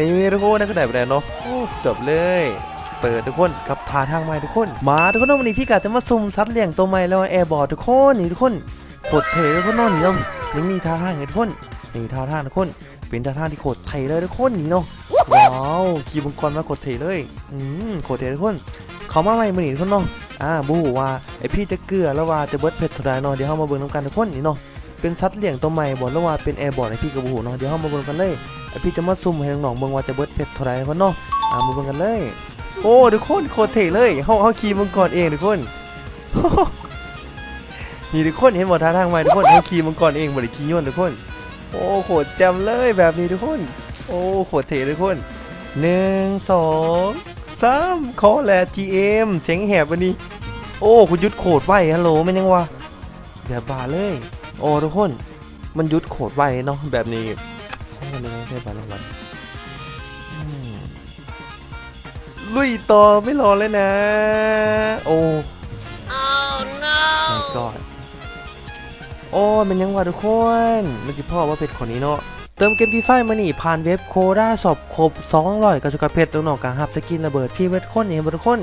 นี่ทุกคนนะก็ได้ไปแล้วเนาะจบเลยเปิดทุกคนกับทาทางใหม่ทุกคน มาทุกคนนาะวันนี้พี่กาจะมาซุ่มซัดเลี้ยงตัวใหม่แล้วแอร์บอร์ดทุกคนนี่ทุกคนกดเททุกคนนาะนี่เนาะยังมีท่าทางทุกคนนี่ท่าทางทุกคน เป็นท่าทางที่โคตรเทเลยทุกคนนี่เนาะว้าวขี่มังกรมาโคตรเทเลยอืมโคตรเททุกคนเขามาใหม่มาหนีทุกคนเนาะอ่าบูว่าไอพี่จะเกลือแล้วว่าจะเบิร์ดเผ็ดท่าไรเนาะเดี๋ยวเรามาเบิ่งน้ำกันทุกคนนี่เนาะเป็นสัตว์เลี้ยงตัวใหม่บอกแล้วว่าเป็นแอร์บอร์ดไอพี่กับบูเนาะเดี๋ยวเรามาเบิ่งกันเลย พี่จะมาซุ่มให้น้องๆเบิ่งว่าจะเบิร์ดเผ็ดเท่าไรทุกคนเนาะอ่ามาเบิ่งกันเลย โอ้ทุกคนโคตรเท่เลยเฮาเฮาขี่มังกรเองทุกคนนี่ทุกคนเห็นบ่ท่าทางใหม่ทุกคนเฮาขี่มังกรเองบ่ได้ขี่ย้อนทุกคน โอ้โคตรแจ่มเลยแบบนี้ทุกคน โอ้โคตรเท่ทุกคนหนึ่งสองสามขอแหละ GM เสียงแหบวันนี้ โอ้คุณยุดโคตรไวฮัลโหลไม่ยังวะแบบบาเลย โอ้ทุกคน มันยุดโคตรไวเนาะแบบนี้ ให้กันเลยให้บาลวันลุยต่อไม่รอเลยนะ โอ้ Oh no! my god โอ้มันยังว่าทุกคนมันจิพ่อว่าเพชรคนนี้เนาะเติมเกมพีไฟมานี่ผ่านเว็บโคด้าสอบครบ200กับสุกเพชรน้องๆกับฮับสกินระเบิดพี่เวทคนเองทุกคน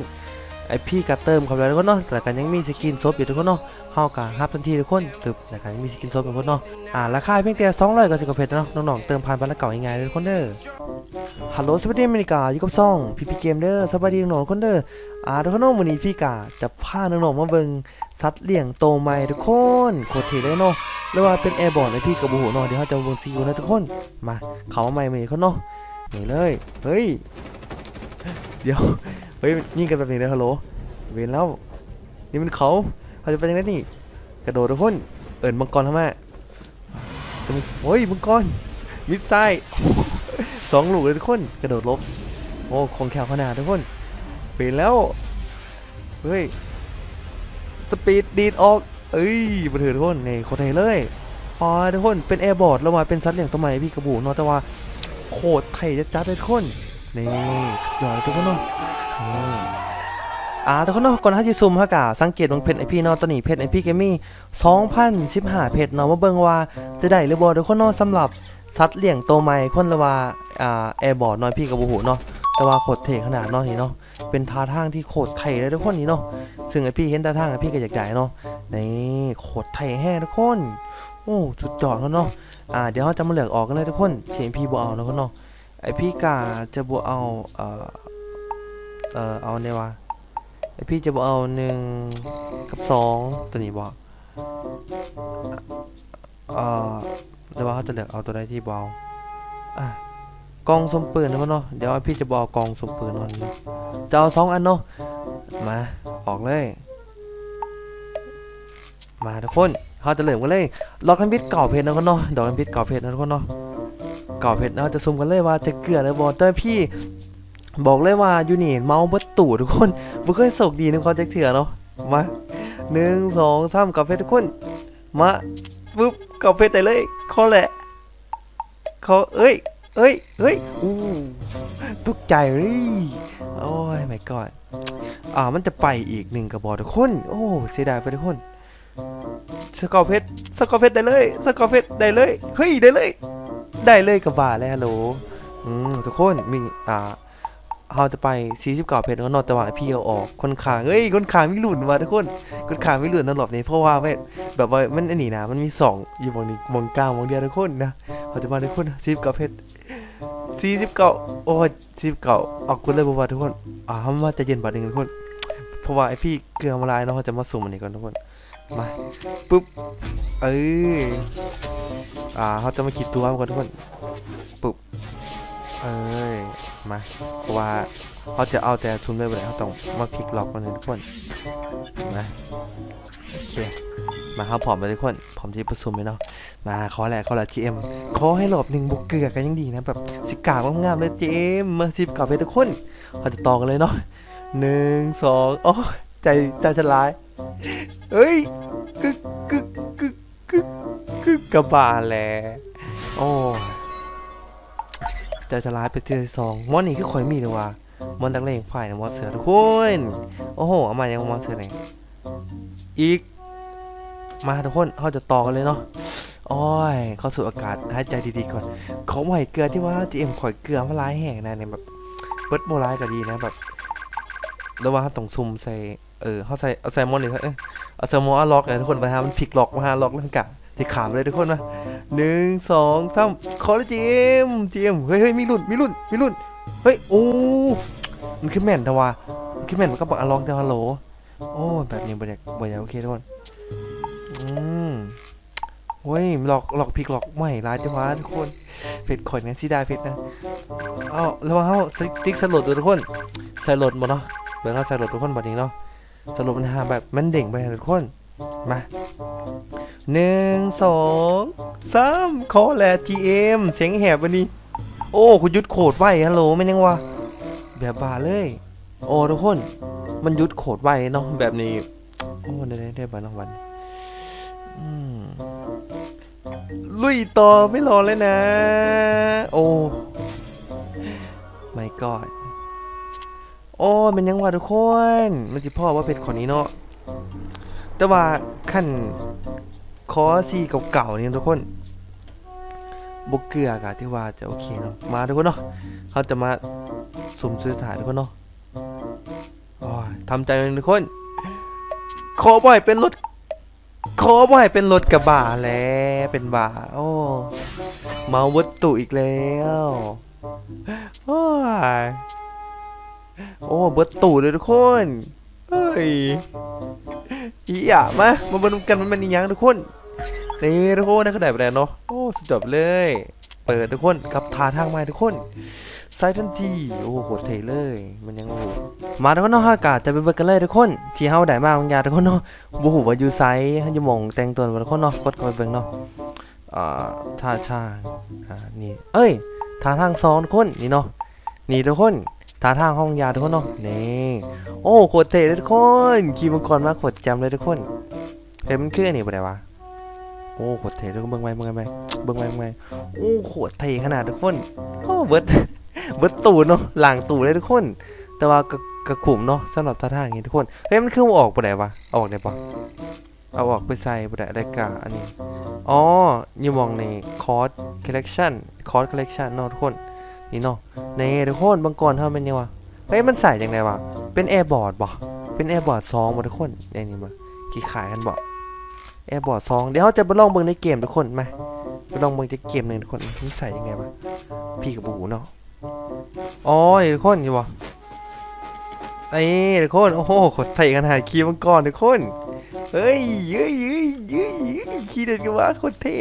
ไอพี่ก็เติมเขาแล้วก็เนาะแต่กันยังมีสกินซบอยู่ทุกคนเนาะเฮาก็ฮับทันทีทุกคนตึบแต่กันยังมีสกินซบอยู่ทุกคนเนาะอ่าราคาเพียงแต่200กับสุกเพชรเนาะน้องๆเติมผ่านบัตรเก่าง่ายๆเลยทุกคนเด้อฮัลโหลสวัสดีอเมริกาอยู่กับซ่องพีพีเกมเด้อสวัสดีน้องๆทุกคนเด้ออ่าทุกคนเนาะวันนี้พี่กาจะพาน้องๆมาเบิ่งสัตว์เลี้ยงโตใหม่ทุกคนโคตรเท่เลยเนาะหรือว่าเป็นแอร์บอร์ดในพี่กับบูหูเนาะเดี๋ยวเราจะมาเบิ่งซีอูนะทุกคนมาเขามาใหม่มาอีกคนเนาะนี่เลยเฮ้ยเดี๋ยว เฮ้ยยิงกันแบบนี้เลยฮัลโหลเวรแล้ว นี่มันเขาเขาจะไปยังไงนี่ กระโดดทุกคนเอิญมังกรทำไมโอ้ยมังกรมิดไซด์สองลูกเลยทุกคนกระโดดลบโอ้คงแคบขนาดทุกคนเปลี่ยนแล้วเฮ้ยสปีดดีดออกเอ้ยบันเทิงทุกคนนี่โคตรเท่เลยอ๋อทุกคนเป็นแอร์บอร์ดแล้วมาเป็นซัดเหลี้ยงตัวใหม่พี่กระบูเนาแต่ว่าโคตรไข่จัดๆเลยทุกคนนี่สุดยอดทุกคนเนาะ นี่อ่าทุกคนนาะก่อนที่จะซูมฮะกะสังเกตของเพจไอพีนาะตัวนี้เพจไอพีเกมมี่2015เพจเนาะมาเบิ่งว่าจะได้หรือบ่ทุกคนนาะสำหรับซัดเลี้ยงตัวใหม่คนละว่าอ่าแอร์บอร์ดเนาะพี่กระบูหูเนาะแต่ว่าโคตรเท่ขนาดเนาะนี่เนาะเป็นท่าทางที่โคตรไทยเลยทุกคนนี่เนาะซึ่งไอพี่เห็นท่าทางไอพี่ก็อยากได้เนาะนี่โคตรไทยแฮ่ทุกคนโอ้สุดยอดแล้วเนาะอ่าเดี๋ยวเราจะมาเลือกออกกันเลยทุกคนเสียงพี่บัวเอานะคนเนาะไอพี่กาจะบัวเอาเอ่อ เออเอาเนี่ยวะพี่จะบัวเอาหนึ่งกับสองตัวนี้บอกเออแต่ว่าเขาจะเลือกเอาตัวใดที่บัวเอาอะกองสมปืนนะคนเนาะเดี๋ยวพี่จะบอากองสมปืนนอนนี้จะเอาสองอันเนาะมาออกเลย มาทุกคนเขาจะเริ่มกันเลยล็อกคันพิษเก่าเพชรนะคนเนาะดอกคันพิษเก่าเพชรนะทุกคนเนาะเก่าเพชรเราจะซุ่มกันเลยว่าจะเกลือหรือบอลเตอร์พี่ บอกเลยว่าอยู่นี่เมาส์บัตตู่ทุกคนบ่เคยโศกดีนึงเขาจะเถื่อเนาะมาหนึ่งสองสามกาเพชรทุกคน มาปุ๊บกาเพชรได้เลยขอแหละขอเอ้ยเอ้ยเอ้ยอู้ตกใจเลยโอ้ยไม่กอดอ่ามันจะไปอีกหนึ่งกระบอกทุกคน โอ้เสียดายไปทุกคนสกอเพชรสกอเพชรได้เลยสกอเพชรได้เลยเฮ้ยได้เลย ได้เลยกับบาแล้วฮัลโหลอืมทุกคนมีอ่า เราจะไป49เพชรแล้วเนอะแต่ว่าพี่เอาออกคนขางเอ้ยคนขางไม่หลุนว่ะทุกคนคนขางไม่หลุนนั่นหรอกนี่เพราะว่าแบบแบบว่ามันอันนี้นะมันมีสองอยู่วงนี้วงกลางวงเดียวทุกคนนะเราจะมาทุกคน49เพชร49โอ้ย49ออกคุณเลยบอกว่าทุกคนอ่ามาจะเย็นบาดนึงทุกคนเพราะว่าไอพี่เกลือมาลายเนาะเราจะมาสุ่มอันนี้ก่อนทุกคนมาปุ๊บเอ้ยอ่าเขาจะมาคิดตัวก่อนทุกคนปุ๊บเอ้ย มาเพราะว่าเขาจะเอาแต่ชุนไม่ไปไหนเขาต้องมาพลิกล็อกกันทุกคนมาโอเคมาครับพร้อมไปทุกคนพร้อมที่ประชุมไหมเนาะมาขอแหละขอแหละ GM ขอให้หลบหนึ่งบุกเกือกันยังดีนะแบบสิกากงามเลย GM มมาสิบกลับไปทุกคนเขาจะต่อกันเลยเนาะหนึ่งสองโอ้ใจใจจะลายเฮ้ยกึกกึกกึกกึกกึกกระบาแหละโอ้ ใจจะร้ายไปที่สองมอนนี่คือข่อยมีเลยว่ะมอนตักเลงฝ่ายนะมอนเสือทุกคนโอ้โหเอามายังมอนเสือไหนอีก มาทุกคนเขาจะต่อกันเลยเนาะโอ้ยเข้าสู่อากาศหายใจดีๆก่อนเขอหม่เกลือที่ว่าจีเอ็มข่อยเกลือมาร้ายแห่งนะเนี่ยแบบเบิร์ดโบร้ายก็ดีนะแบบแล้วว่าต้องซุ่มใส่เออเขาใส่เอาแซลมอนนี่เอ้ยเอาแซลมอนอาล็อกเลยทุกคนไปฮะมันพลิกล็อกมาฮะล็อกแล้วกะ ที่ขามเลยทุกคนมาหนึ่งสองสามขอเลยจีเอ็มจีเอ็มเฮ้ยเฮ้ยมีรุ่นมีรุ่นมีรุ่นเฮ้ยโอ้มันคือแม่นแต่ว่ามันคือแม่นมันก็บอกอะลอกแต่ฮัลโหลโอ้แบบนี้บรรยากบรรยากโอเคทุกคนอืมเว้ยหลอกหลอกพิกหลอกไม่ร้ายจังวะทุกคนเผ็ดข่อยนะซีได้เผ็ดนะเอาแล้วเขาติ๊กสลดด้วยทุกคนสลดหมดเนาะเบิ่งเขาสลดทุกคนบัดนี้เนาะสรุปมันหาแบบมันเด้งไปทุกคนมา หนึ่งสองสามขอแหละ GM เสียงแหบวันนี้ โอ้ คุณยุดโขดไว้ฮัลโหลมันยังวะ แบบบาเลย โอ้ทุกคน มันยุดโขดไว้เนาะแบบนี้ โอ้ ได้ได้ได้บารางวัลลุยต่อไม่รอเลยนะ โอ้ไม่กอดโอ้มันยังว่าทุกคน มันสิพ่อว่าเพชรคนนี้เนาะแต่ว่าขั้น คอซีเก่าๆนี่ทุกคนบกเกลือกะที่ว่าจะโอเคเนาะมาทุกคนเนาะเขาจะมาสุ่มซื้อถ่ายทุกคนเนาะทำใจเลยทุกคน ขอบ่อยเป็นรถ ขอบ่อยเป็นรถกระบะแล้วเป็นบ่าโอ้เมาวัตถุอีกแล้วโอ้ยโอ้วัตถุเลยทุกคน เฮ้ยอีอะมามาบนกันมันเป็นอีหยังทุกคนนี่ทุกคนนะขนาดแบบเนาะโอ้สุดยอดเลย เปิดทุกคนกับทาทางใหม่ทุกคนไซทันทีโอ้โหโคตรเท่เลย มันยังโอ้โหมาทุกคนเนาะฮากาศจะไปเบิกกันเลยทุกคน ที่เฮาได้มาบางอย่างทุกคนเนาะบูหูว่าอยู่ไซส์อยู่หมองแต่งตัวบนคนเนาะกดเข้าไปเบิ่งเนาะอ่าท่าช่างอ่านี่เอ้ยท่าทางซ้อนคนนี่เนาะนี่ทุกคน ท่าทางห้องยาทุกคนเนาะนี่โอ้โคตรเท่เลยทุกคนขี่มังกรมาโคตรจำเลยทุกคนเฮ้ยมันคืออันนี้บ่ได้วะโอ้โคตรเท่ทุกคนเบิ่งไปเบิ่งไปเบิ่งไปเบิ่งไปโอ้โคตรเท่ขนาดทุกคนโอ้เบิร์ดเบิดตูดเนาะหลังตูดเลยทุกคน แต่ว่าก็กระขุมเนาะสำหรับท่าทางอย่างนี้ทุกคนเฮ้ยมันคือออกบ่ได้วะเอาออกได้ปะเอาออกไปใส่บไดรายกาอันนี้อ๋ออยู่มองในคอร์สคอลเลกชันคอร์สคอลเลกชันเนาะทุกคน นี่เนาะในทุกคนบางก่อนเท่ามันยังวะเฮ้ยมันใส่ยังไงวะเป็นแอร์บอร์ดบ่เป็นแอร์บอร์ดซองบ่ทุกคนอย่างนี้มากี่ขายกันบ่แอร์บอร์ดซองเดี๋ยวเราจะไปลองเบิ่งในเกมทุกคนไหมไปลองเบิ่งในเกมหนึ่งทุกคนมันใส่ยังไงวะพี่กับบูเนาะอ๋อทุกคนอยู่บ่ไอ้ทุกคนโอ้โหขดไทยกันหาคีย์มังกรทุกคนเฮ้ยเฮ้ยเฮ้ยเยเฮ้ยขี้เด็ดกันวะโคตรเท่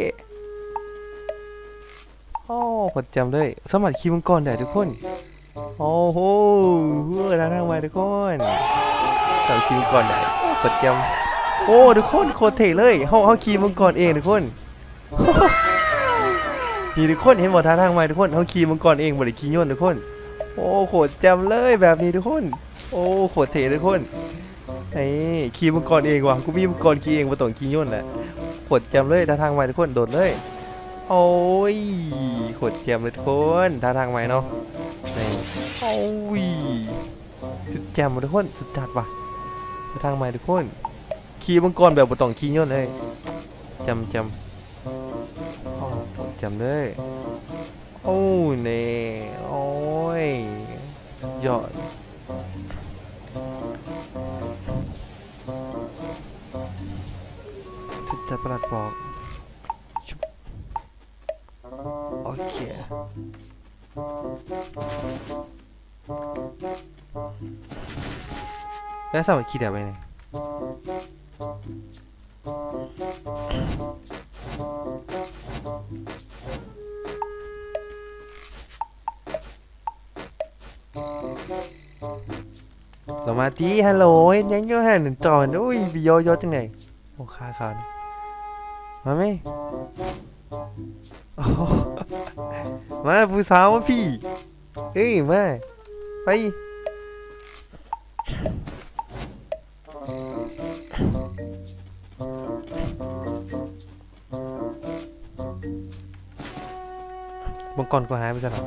โอ้โคตรจำเลยสมัครคีย์มังกรได้ทุกคน โอ้โหเฮ้ยทางทางมาทุกคนสมัครคีย์มังกรได้โคตรจำโอ้ทุกคนโคตรเท่เลยเฮาเฮาคีย์มังกรเองทุกคนนี่ทุกคนเห็นบ่ท่าทางมาทุกคนเฮาคีย์มังกรเองบ่ได้คีย์ย่นทุกคน โอ้โคตรจำเลยแบบนี้ทุกคน โอ้โคตรเท่ทุกคนไอ้ขี่มังกรเองว่ะกูมีมังกรขี่เองมาต้องขี่ย่นแหละขดแจมเลยท่าทางม่ทุกคนโดดเลย โอ้ยขดแจมเลยทุกคนท่าทางใหมเนาะนี่โอ้ยสุดแจมหมทุกคนสุดจัดว่ะท่าทางใหมทุกคน ขี่มังกรแบบบต้องขี่ย่นเลยจำจำจำเลยโอ้ยเน่โอ้ยยอดสุดจัดประหลัดบอก โอเคแล้วสามารถคิดได้ไหมเนี่ยเรามาที่ฮัลโหลเฮ็ดยังอยู่หันจอนอุ้ยวิโยโยจังไหนโอ้ค่าเขานมาไหม มาผู้สาวมาพี่ เฮ้ยมาไปบังกรก็หายไปซะแล้ว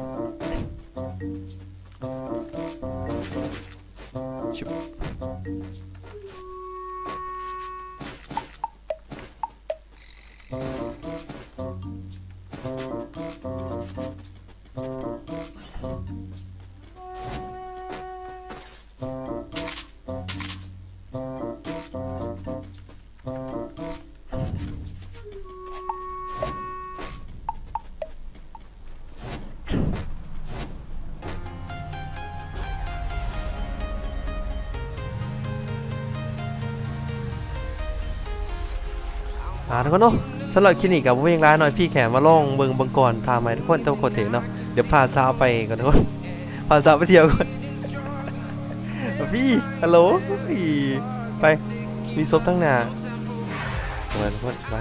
อ่าทุกคนเนาะสำหรับคลินิกกับเวงร้านหน่อยพี่แขนมาล่องเบิงบังก่อนทำไหมทุกคนเจ้าโคตรเถเนาะเดี๋ยวพาสาวไปก่อนทุกคนพาสาวไปเที่ยวก่อนพี่ฮัลโหลไปมีซบตั้งหนาไปทุกคนไป